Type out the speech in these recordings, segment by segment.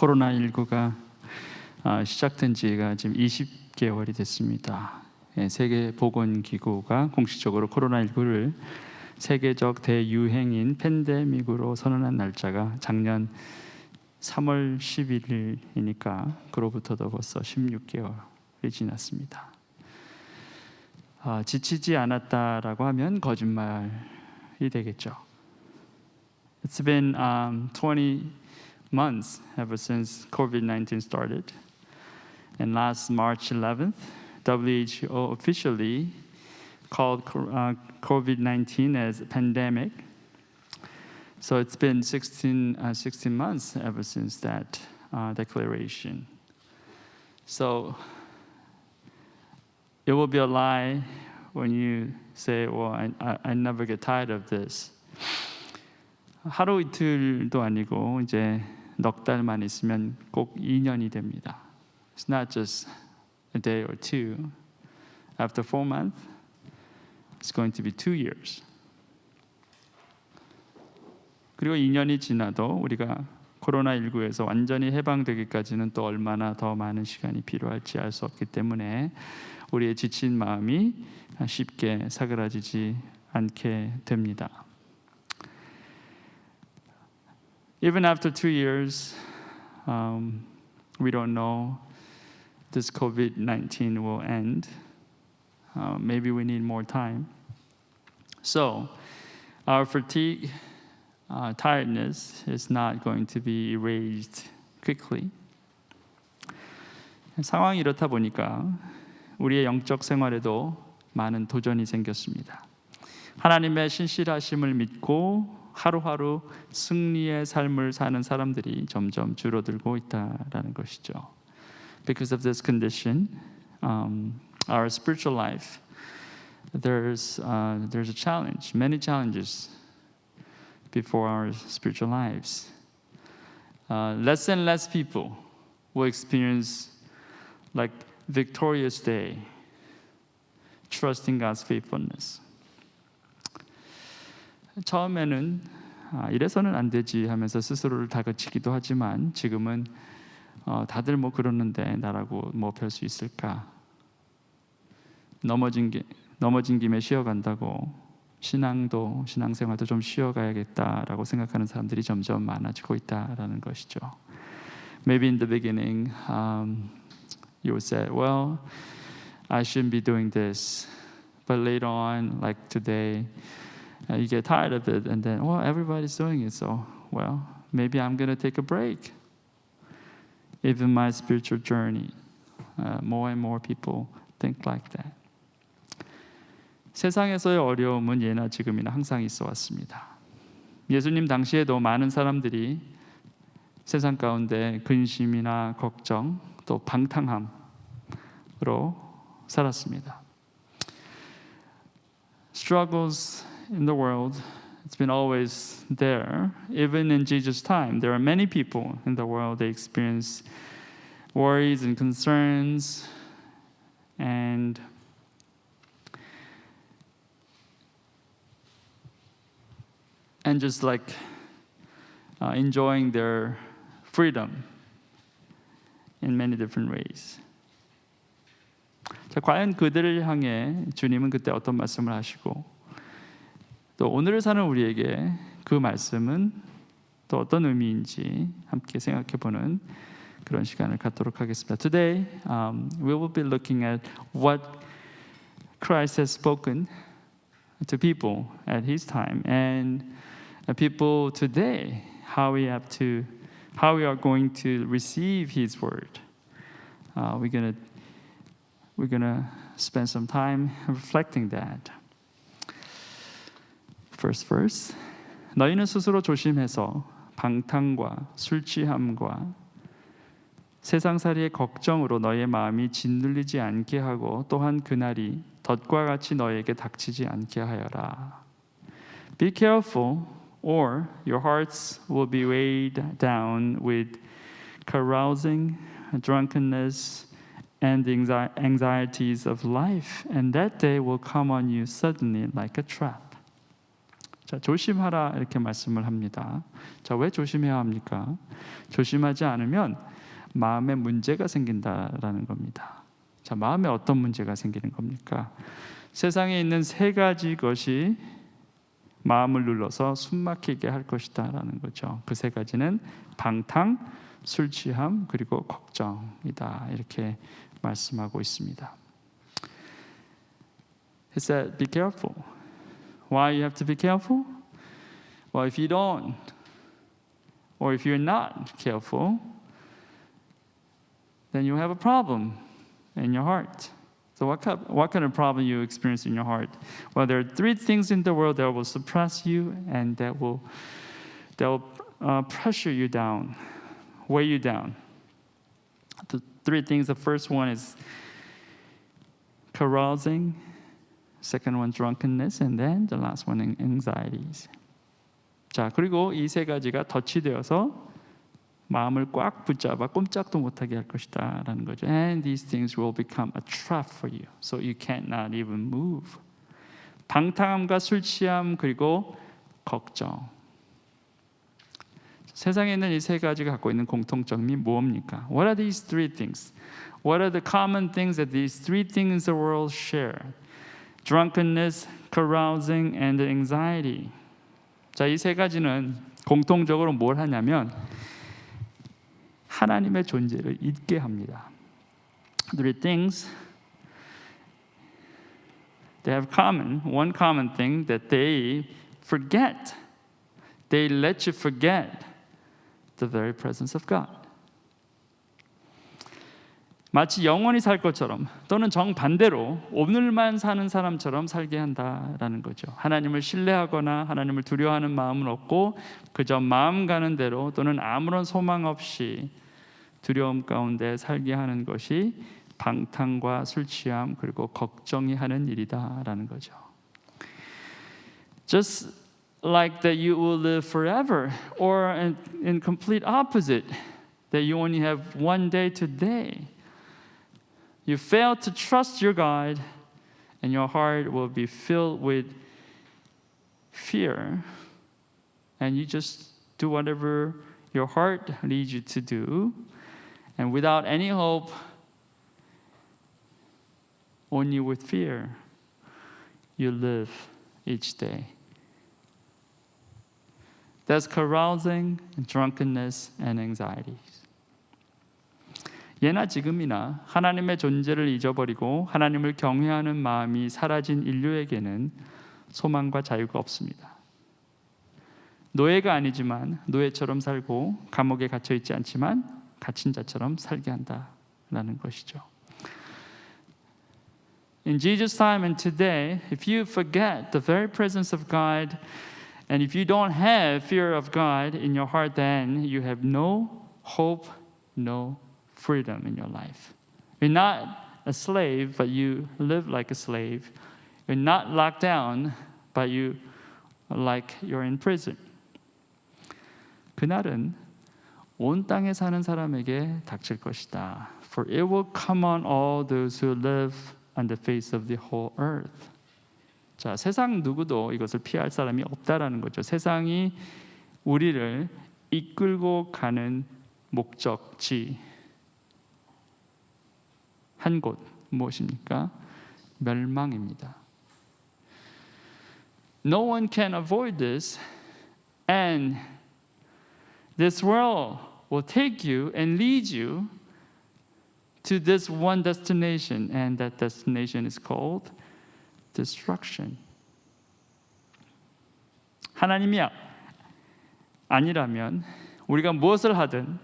코로나19가 아, 시작된 지가 지금 20개월이 됐습니다. 예, 세계 보건기구가 공식적으로 코로나19를 세계적 대유행인 팬데믹으로 선언한 날짜가 작년 3월 11일이니까 그로부터도 벌써 16개월이 지났습니다. 아, 지치지 않았다라고 하면 거짓말이 되겠죠. It's been um, 20 months ever since COVID-19 started. And last March 11th, WHO officially called uh, COVID-19 as a pandemic. So it's been 16, uh, 16 months ever since that uh, declaration. So it will be a lie when you say, well, I, I, I never get tired of this. 하루 이틀도 아니고 이제 넉 달만 있으면 꼭 2년이 됩니다. It's not just a day or two. After four months, it's going to be two years. 그리고 2년이 지나도 우리가 코로나19에서 완전히 해방되기까지는 또 얼마나 더 많은 시간이 필요할지 알 수 없기 때문에 우리의 지친 마음이 쉽게 사그라지지 않게 됩니다. Even after two years, um, we don't know this COVID 19 will end. Uh, maybe we need more time. So, our fatigue, uh, tiredness is not going to be erased quickly. 상황이 이렇다 보니까 우리의 영적 생활에도 많은 도전이 생겼습니다. 하나님의 신실하심을 믿고 하루하루 승리의 삶을 사는 사람들이 점점 줄어들고 있다라는 것이죠. Because of this condition, um, our spiritual life, there's uh, there's a challenge, many challenges before our spiritual lives. Uh, less and less people will experience like victorious day, trusting God's faithfulness. 처음에는 아, 이래서는 안 되지 하면서 스스로를 다그치기도 하지만 지금은 어, 다들 뭐 그러는데 나라고 뭐 별 수 있을까? 넘어진 게 넘어진 김에 쉬어간다고 신앙도 신앙생활도 좀 쉬어가야겠다라고 생각하는 사람들이 점점 많아지고 있다라는 것이죠. Maybe in the beginning, um, you would "Well, I shouldn't be doing this," but later on, like today. Uh, you get tired of it, and then, well, everybody's doing it, so, well, maybe I'm going to take a break. Even my spiritual journey, uh, more and more people think like that. 세상에서의 어려움은 예나 지금이나 항상 있어 왔습니다. 예수님 당시에도 많은 사람들이 세상 가운데 근심이나 걱정 또 방탕함으로 살았습니다. Struggles in the world. It's been always there. Even in Jesus' time, there are many people in the world they experience worries and concerns and and just like uh, enjoying their freedom in many different ways. 자, 과연 그들을 향해 주님은 그때 어떤 말씀을 하시고 또 오늘을 사는 우리에게 그 말씀은 또 어떤 의미인지 함께 생각해 보는 그런 시간을 갖도록 하겠습니다. Today um, we will be looking at what Christ has spoken to people at his time and people today how we have to how we are going to receive his word. Uh, we're gonna we're gonna spend some time reflecting that. First verse. 너희는 스스로 조심해서 방탕과 술 취함과 세상살이의 걱정으로 너의 마음이 짓눌리지 않게 하고 또한 그날이 덫과 같이 너에게 닥치지 않게 하여라. Be careful or your hearts will be weighed down with carousing, drunkenness, and anxieties of life, and that day will come on you suddenly like a trap. 자, 조심하라 이렇게 말씀을 합니다. 자, 왜 조심해야 합니까? 조심하지 않으면 마음에 문제가 생긴다라는 겁니다. 자, 마음에 어떤 문제가 생기는 겁니까? 세상에 있는 세 가지 것이 마음을 눌러서 숨막히게 할 것이다라는 거죠. 그 세 가지는 방탕, 술 취함 그리고 걱정이다 이렇게 말씀하고 있습니다. He said, "Be careful." Why you have to be careful? Well, if you don't, or if you're not careful, then you have a problem in your heart. So, what kind, what kind of problem you experience in your heart? Well, there are three things in the world that will suppress you and that will that will uh, pressure you down, weigh you down. The three things. The first one is carousing. Second one, drunkenness, and then the last one, anxieties. 자, 그리고 이 세 가지가 덫이 되어서 마음을 꽉 붙잡아 꼼짝도 못하게 할 것이다라는 거죠. And these things will become a trap for you, so you cannot even move. 방탕함과 술 취함 그리고 걱정. 세상에 있는 이 세 가지가 갖고 있는 공통점이 무엇입니까? What are these three things? What are the common things that these three things the world share? Drunkenness, carousing, and anxiety. 자, 이 세 가지는 공통적으로 뭘 하냐면 하나님의 존재를 잊게 합니다. Three things they have common, one common thing that they forget. They let you forget the very presence of God. 마치 영원히 살 것처럼 또는 정반대로 오늘만 사는 사람처럼 살게 한다라는 거죠. 하나님을 신뢰하거나 하나님을 두려워하는 마음은 없고 그저 마음 가는 대로 또는 아무런 소망 없이 두려움 가운데 살게 하는 것이 방탕과 술 취함 그리고 걱정이 하는 일이다라는 거죠. Just like that you will live forever or in, complete opposite that you only have one day today. You fail to trust your God, and your heart will be filled with fear, and you just do whatever your heart leads you to do, and without any hope, only with fear, you live each day. That's carousing, drunkenness, and anxieties. 예나 지금이나 하나님의 존재를 잊어버리고 하나님을 경외하는 마음이 사라진 인류에게는 소망과 자유가 없습니다. 노예가 아니지만 노예처럼 살고 감옥에 갇혀 있지 않지만 갇힌 자처럼 살게 한다라는 것이죠. In Jesus' time and today, if you forget the very presence of God, and if you don't have fear of God in your heart, then you have no hope, no freedom in your life. You're not a slave, but you live like a slave. You're not locked down, but you like you're in prison. 그날은 온 땅에 사는 사람에게 닥칠 것이다. For it will come on all those who live on the face of the whole earth. 자, 세상 누구도 이것을 피할 사람이 없다라는 거죠. 세상이 우리를 이끌고 가는 목적지 한 곳 무엇입니까? 멸망입니다. No one can avoid this and this world will take you and lead you to this one destination and that destination is called destruction. 하나님이 아니라면 우리가 무엇을 하든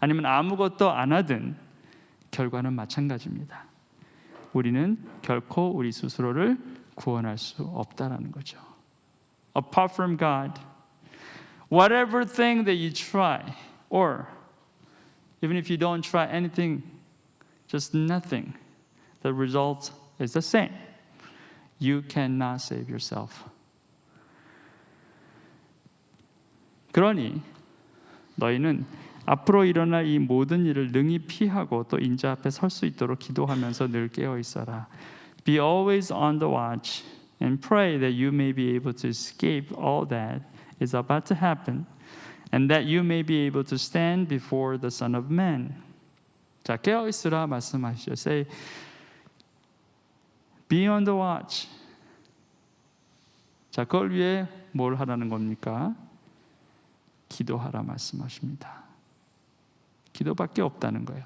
아니면 아무것도 안 하든 결과는 마찬가지입니다. 우리는 결코 우리 스스로를 구원할 수 없다라는 거죠. Apart from God, whatever thing that you try, or even if you don't try anything, just nothing, the result is the same. You cannot save yourself. 그러니 너희는 앞으로 일어날 이 모든 일을 능히 피하고 또 인자 앞에 설 수 있도록 기도하면서 늘 깨어 있어라. Be always on the watch and pray that you may be able to escape all that is about to happen and that you may be able to stand before the Son of Man. 자, 깨어 있으라 말씀하시죠. Say be on the watch. 자, 그걸 위해 뭘 하라는 겁니까? 기도하라 말씀하십니다. 기도밖에 없다는 거예요.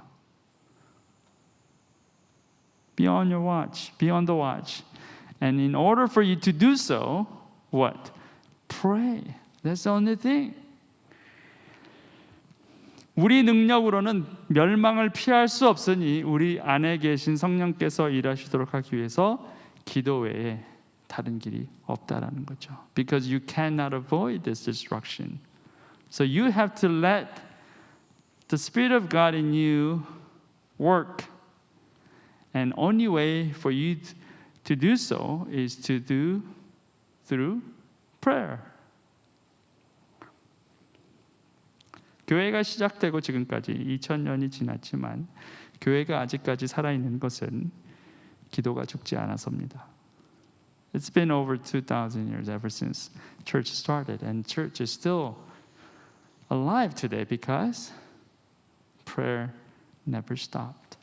Be on your watch. Be on the watch. And in order for you to do so, what? Pray. That's the only thing. 우리 능력으로는 멸망을 피할 수 없으니 우리 안에 계신 성령께서 일하시도록 하기 위해서 기도 외에 다른 길이 없다라는 거죠. Because you cannot avoid this destruction. So you have to let the Spirit of God in you work. And only way for you to do so is to do through prayer. 교회가 시작되고 지금까지 2000년이 지났지만 교회가 아직까지 살아있는 것은 기도가 죽지 않아서입니다. It's been over 2000 years ever since church started and church is still alive today because prayer never stopped.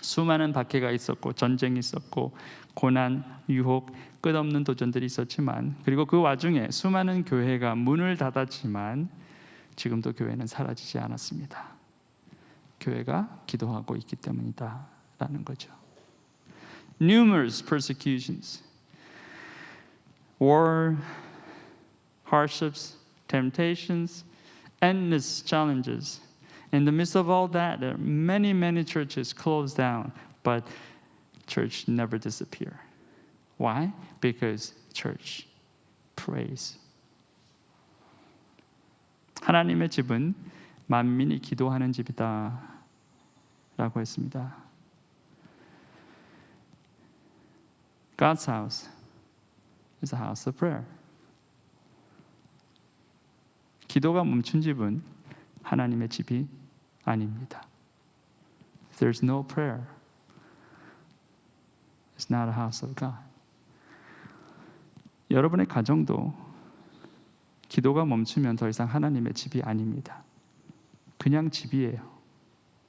수많은 박해가 있었고 전쟁이 있었고 고난, 유혹, 끝없는 도전들이 있었지만 그리고 그 와중에 수많은 교회가 문을 닫았지만 지금도 교회는 사라지지 않았습니다. 교회가 기도하고 있기 때문이다라는 거죠. Numerous persecutions, war, hardships, temptations, endless challenges. In the midst of all that, there are many, many churches closed down, but church never disappear. Why? Because church prays. 하나님의 집은 만민이 기도하는 집이다. 라고 했습니다. God's house is a house of prayer. 기도가 멈춘 집은 하나님의 집이 아닙니다. There's no prayer, it's not a house of God. 여러분의 가정도 기도가 멈추면 더 이상 하나님의 집이 아닙니다. 그냥 집이에요.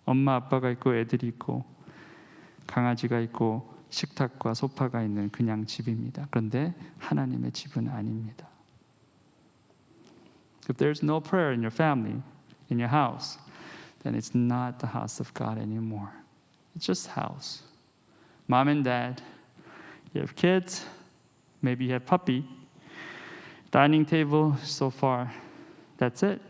엄마 아빠가 있고 애들이 있고 강아지가 있고 식탁과 소파가 있는 그냥 집입니다. 그런데 하나님의 집은 아닙니다. If there's no prayer in your family, in your house, then it's not the house of God anymore. It's just house. Mom and dad, you have kids, maybe you have puppy, dining table so far. That's it.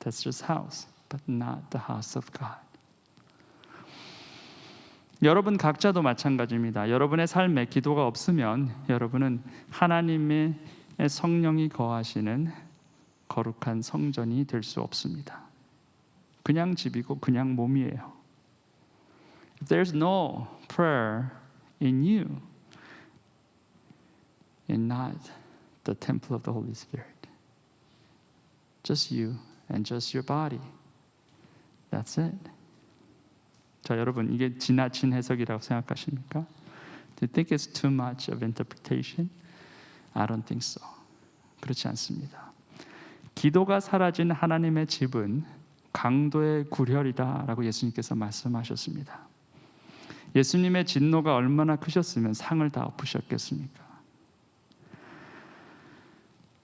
That's just house, but not the house of God. 여러분 각자도 마찬가지입니다. 여러분의 삶에 기도가 없으면 여러분은 하나님의 성령이 거하시는 거룩한 성전이 될 수 없습니다. 그냥 집이고 그냥 몸이에요. There's no prayer in you, you're not the temple of the Holy Spirit. Just you and just your body. That's it. 자, 여러분 이게 지나친 해석이라고 생각하십니까? Do you think it's too much of interpretation? I don't think so. 그렇지 않습니다. 기도가 사라진 하나님의 집은 강도의 구렬이다라고 예수님께서 말씀하셨습니다. 예수님의 진노가 얼마나 크셨으면 상을 다 엎으셨겠습니까?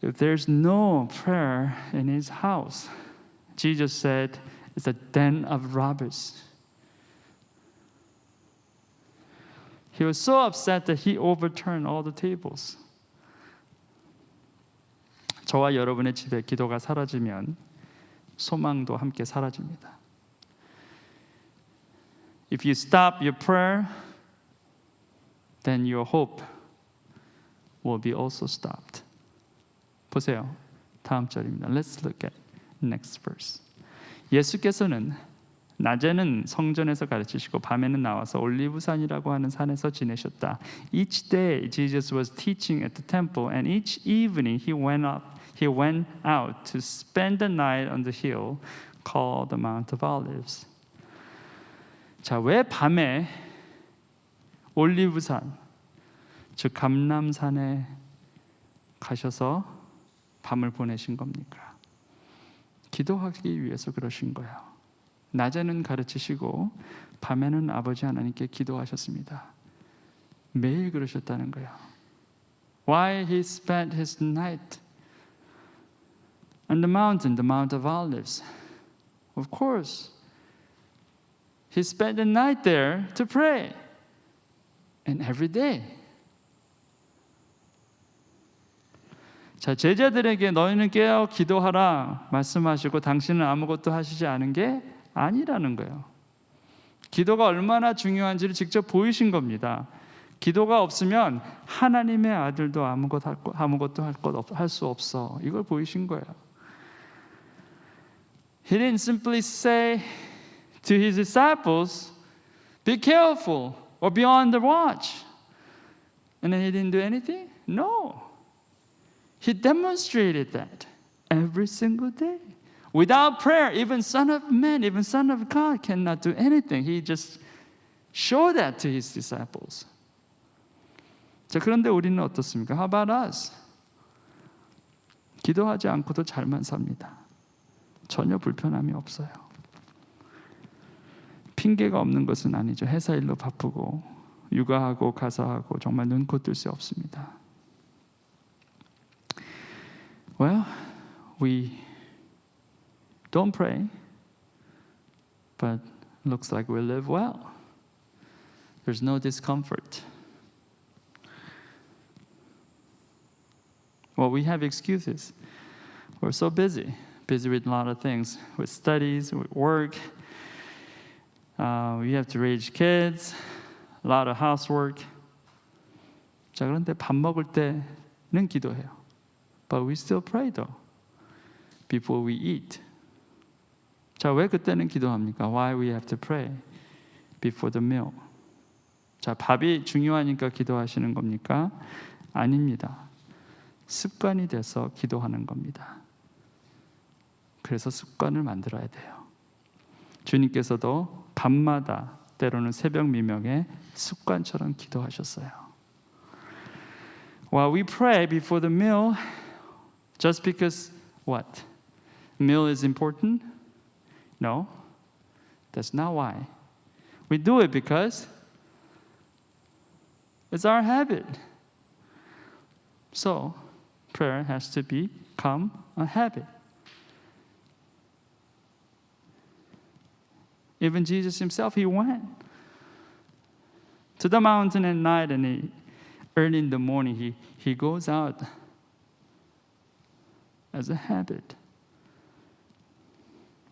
If there's no prayer in his house, Jesus said it's a den of robbers. He was so upset that he overturned all the tables. 저와 여러분의 집에 기도가 사라지면 소망도 함께 사라집니다. If you stop your prayer, then your hope will be also stopped. 보세요. 다음 절입니다. Let's look at next verse. 예수께서는 낮에는 성전에서 가르치시고 밤에는 나와서 올리브산이라고 하는 산에서 지내셨다. Each day Jesus was teaching at the temple and each evening he went up he went out to spend the night on the hill called the Mount of Olives. 자, 왜 밤에 올리브산 즉 감람산에 가셔서 밤을 보내신 겁니까? 기도하기 위해서 그러신 거예요. 낮에는 가르치시고 밤에는 아버지 하나님께 기도하셨습니다. 매일 그러셨다는 거예요. Why he spent his night on the mountain, the Mount of Olives? Of course, he spent the night there to pray, and every day. 자, 제자들에게 너희는 깨어 기도하라 말씀하시고 당신은 아무것도 하시지 않은 게 아니라는 거예요. 기도가 얼마나 중요한지를 직접 보이신 겁니다. 기도가 없으면 하나님의 아들도 아무것도 할것 할수 없어. 이걸 보이신 거예요. He didn't simply say to his disciples, "Be careful or be on the watch," and then he didn't do anything. No, he demonstrated that every single day. Without prayer, even Son of Man, even Son of God cannot do anything. He just showed that to his disciples. 자, 그런데 우리는 어떻습니까? How about us? 기도하지 않고도 잘만 삽니다. 전혀 불편함이 없어요. 핑계가 없는 것은 아니죠. 회사 일로 바쁘고 육아하고 가사하고 정말 눈코 뜰 수 없습니다. Well, we don't pray, but looks like we live well. There's no discomfort. Well, we have excuses. We're so busy, busy with a lot of things, with studies, with work. Uh, we have to raise kids, a lot of housework. 자, 그런데 밥 먹을 때는 기도해요. But we still pray though, before we eat. 자, 왜 그때는 기도합니까? Why we have to pray before the meal? 자, 밥이 중요하니까 기도하시는 겁니까? 아닙니다. 습관이 돼서 기도하는 겁니다. 그래서 습관을 만들어야 돼요. 주님께서도 밤마다 때로는 새벽 미명에 습관처럼 기도하셨어요. While we pray before the meal, just because what? Meal is important? No, that's not why. We do it because it's our habit. So, prayer has to become a habit. Even Jesus himself, he went to the mountain at night and he, early in the morning, he, he goes out as a habit.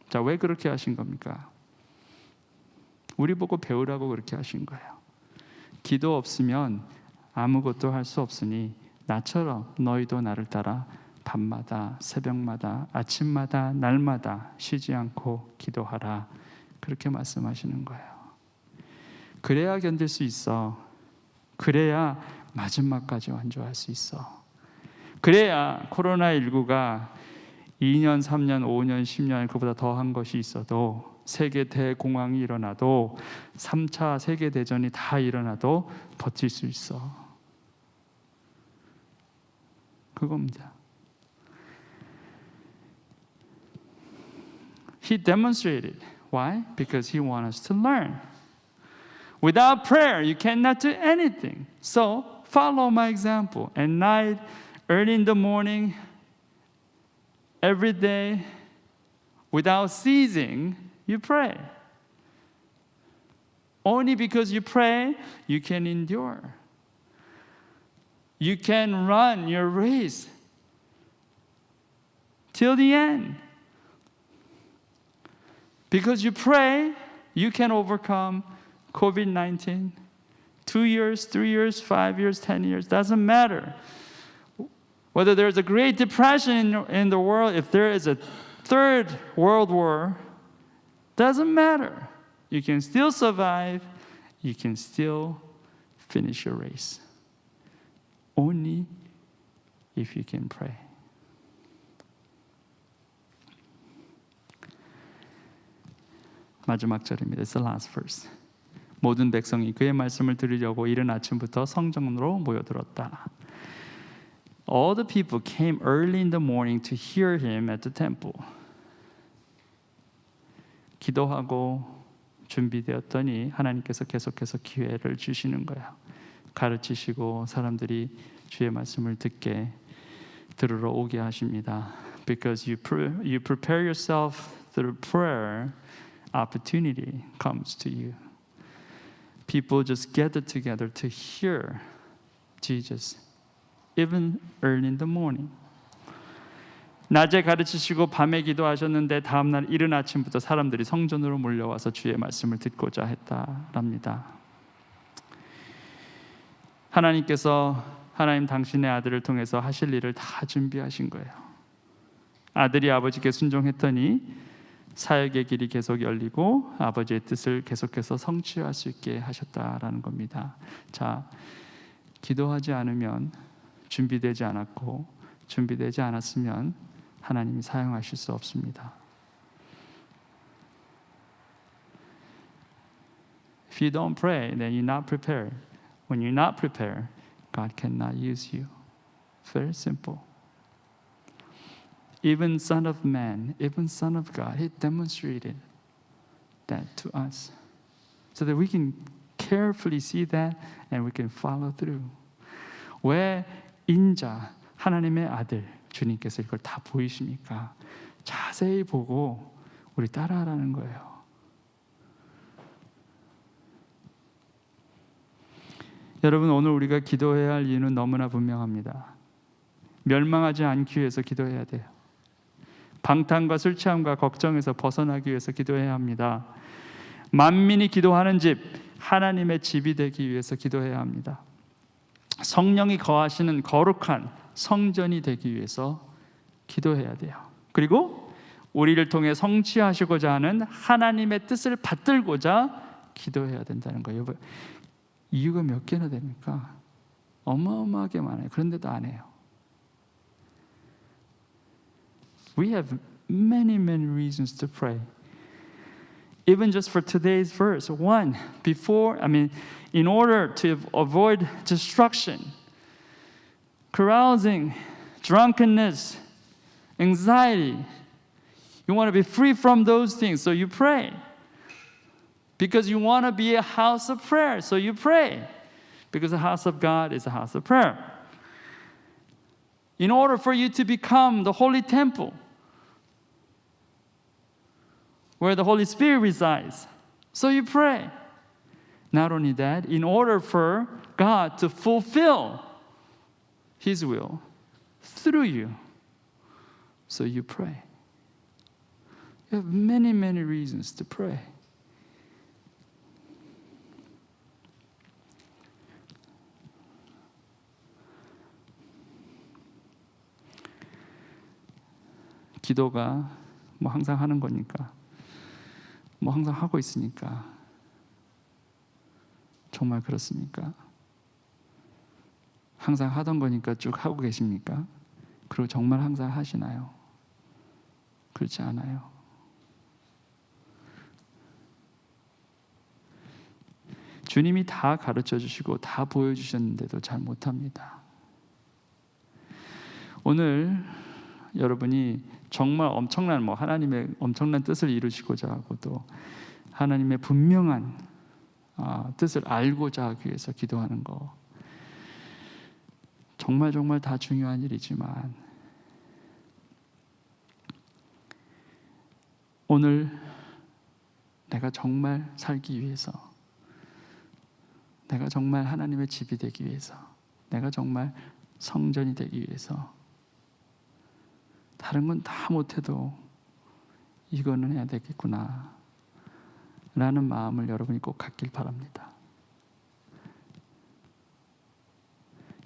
자, 왜 그렇게 하신 겁니까? 우리 보고 배우라고 그렇게 하신 거예요. 기도 없으면 아무것도 할 수 없으니 나처럼 너희도 나를 따라 밤마다 새벽마다 아침마다 날마다 쉬지 않고 기도하라 그렇게 말씀하시는 거예요. 그래야 견딜 수 있어. 그래야 마지막까지 완주할 수 있어. 그래야 코로나19가 2년, 3년, 5년, 10년 그보다 더한 것이 있어도 세계 대공황이 일어나도 3차 세계 대전이 다 일어나도 버틸 수 있어. 그겁니다. He demonstrated. Why? Because he wants us to learn. Without prayer, you cannot do anything. So, follow my example. At night, early in the morning, every day, without ceasing, you pray. Only because you pray, you can endure. You can run your race till the end. Because you pray, you can overcome COVID 19. Two years, three years, five years, ten years, doesn't matter. Whether there's a Great Depression in the world, if there is a third world war, doesn't matter. You can still survive, you can still finish your race. Only if you can pray. 마지막 절입니다. It's the last verse. 모든 백성이 그의 말씀을 들으려고 이른 아침부터 성전으로 모여들었다. All the people came early in the morning to hear him at the temple. 기도하고 준비되었더니 하나님께서 계속해서 기회를 주시는 거야. 가르치시고 사람들이 주의 말씀을 듣게 들으러 오게 하십니다. Because you pre- you prepare yourself through prayer, opportunity comes to you. People just gather together to hear Jesus, even early in the morning. 낮에 가르치시고 밤에 기도하셨는데 다음 날 이른 아침부터 사람들이 성전으로 몰려와서 주의 말씀을 듣고자 했다랍니다. 하나님께서 하나님 당신의 아들을 통해서 하실 일을 다 준비하신 거예요. 아들이 아버지께 순종했더니 사역의 길이 계속 열리고 아버지의 뜻을 계속해서 성취할 수 있게 하셨다라는 겁니다. 자, 기도하지 않으면 준비되지 않았고 준비되지 않았으면 하나님이 사용하실 수 없습니다. If you don't pray, then you're not prepared. When you're not prepared, God cannot use you. Very simple. Even Son of Man, even Son of God, He demonstrated that to us so that we can carefully see that and we can follow through. 왜 인자, 하나님의 아들, 주님께서 이걸 다 보이십니까? 자세히 보고 우리 따라하라는 거예요. 여러분 오늘 우리가 기도해야 할 이유는 너무나 분명합니다. 멸망하지 않기 위해서 기도해야 돼요. 방탕과 술 취함과 걱정에서 벗어나기 위해서 기도해야 합니다. 만민이 기도하는 집 하나님의 집이 되기 위해서 기도해야 합니다. 성령이 거하시는 거룩한 성전이 되기 위해서 기도해야 돼요. 그리고 우리를 통해 성취하시고자 하는 하나님의 뜻을 받들고자 기도해야 된다는 거예요. 이유가 몇 개나 됩니까? 어마어마하게 많아요. 그런데도 안 해요. We have many, many reasons to pray. Even just for today's verse, one, before, I mean, in order to avoid destruction, carousing, drunkenness, anxiety, you want to be free from those things, so you pray. Because you want to be a house of prayer, so you pray. Because the house of God is a house of prayer. In order for you to become the holy temple, where the Holy Spirit resides, so you pray. Not only that, in order for God to fulfill His will through you, so you pray. You have many, many reasons to pray. 기도가 뭐 항상 하는 거니까 뭐 항상 하고 있으니까 정말 그렇습니까? 항상 하던 거니까 쭉 하고 계십니까? 그리고 정말 항상 하시나요? 그렇지 않아요. 주님이 다 가르쳐 주시고 다 보여주셨는데도 잘 못합니다. 오늘 여러분이 정말 엄청난 뭐 하나님의 엄청난 뜻을 이루시고자 하고 또 하나님의 분명한 아, 뜻을 알고자 하기 위해서 기도하는 거. 정말 정말 다 중요한 일이지만 오늘 내가 정말 살기 위해서 내가 정말 하나님의 집이 되기 위해서 내가 정말 성전이 되기 위해서 다른 건 다 못해도 이거는 해야 되겠구나 라는 마음을 여러분이 꼭 갖길 바랍니다.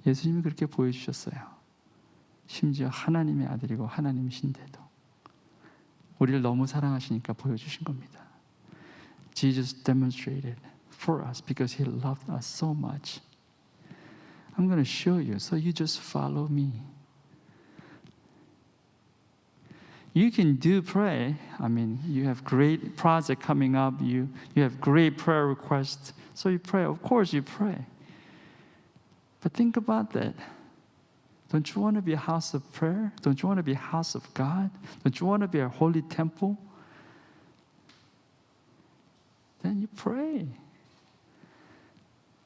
예수님이 그렇게 보여주셨어요. 심지어 하나님의 아들이고 하나님이신데도 우리를 너무 사랑하시니까 보여주신 겁니다. Jesus demonstrated for us because He loved us so much. I'm going to show you, so you just follow me. You can do pray. I mean, you have great project coming up. You you have great prayer requests. So you pray. Of course, you pray. But think about that. Don't you want to be a house of prayer? Don't you want to be a house of God? Don't you want to be a holy temple? Then you pray.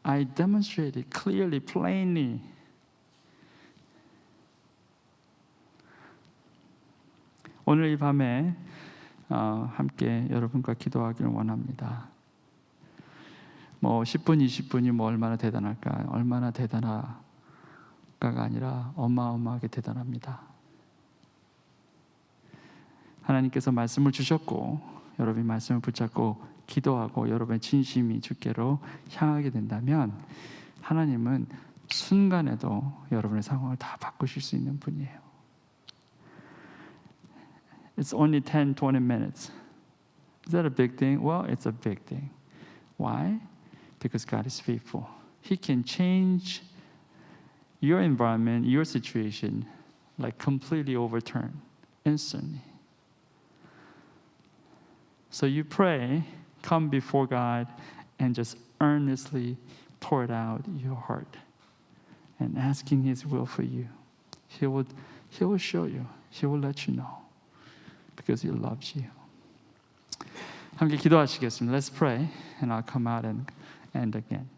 I demonstrated clearly, plainly. 오늘 이 밤에 어, 함께 여러분과 기도하기를 원합니다. 뭐 10분, 20분이 뭐 얼마나 대단할까? 얼마나 대단하가가 아니라 어마어마하게 대단합니다. 하나님께서 말씀을 주셨고 여러분이 말씀을 붙잡고 기도하고 여러분의 진심이 주께로 향하게 된다면 하나님은 순간에도 여러분의 상황을 다 바꾸실 수 있는 분이에요. It's only 10, 20 minutes. Is that a big thing? Well, it's a big thing. Why? Because God is faithful. He can change your environment, your situation, like completely overturn instantly. So you pray, come before God, and just earnestly pour it out your heart and asking His will for you. He will, he will show you, He will let you know because He loves you. 함께 기도하시겠습니다. Let's pray, and I'll come out and end again.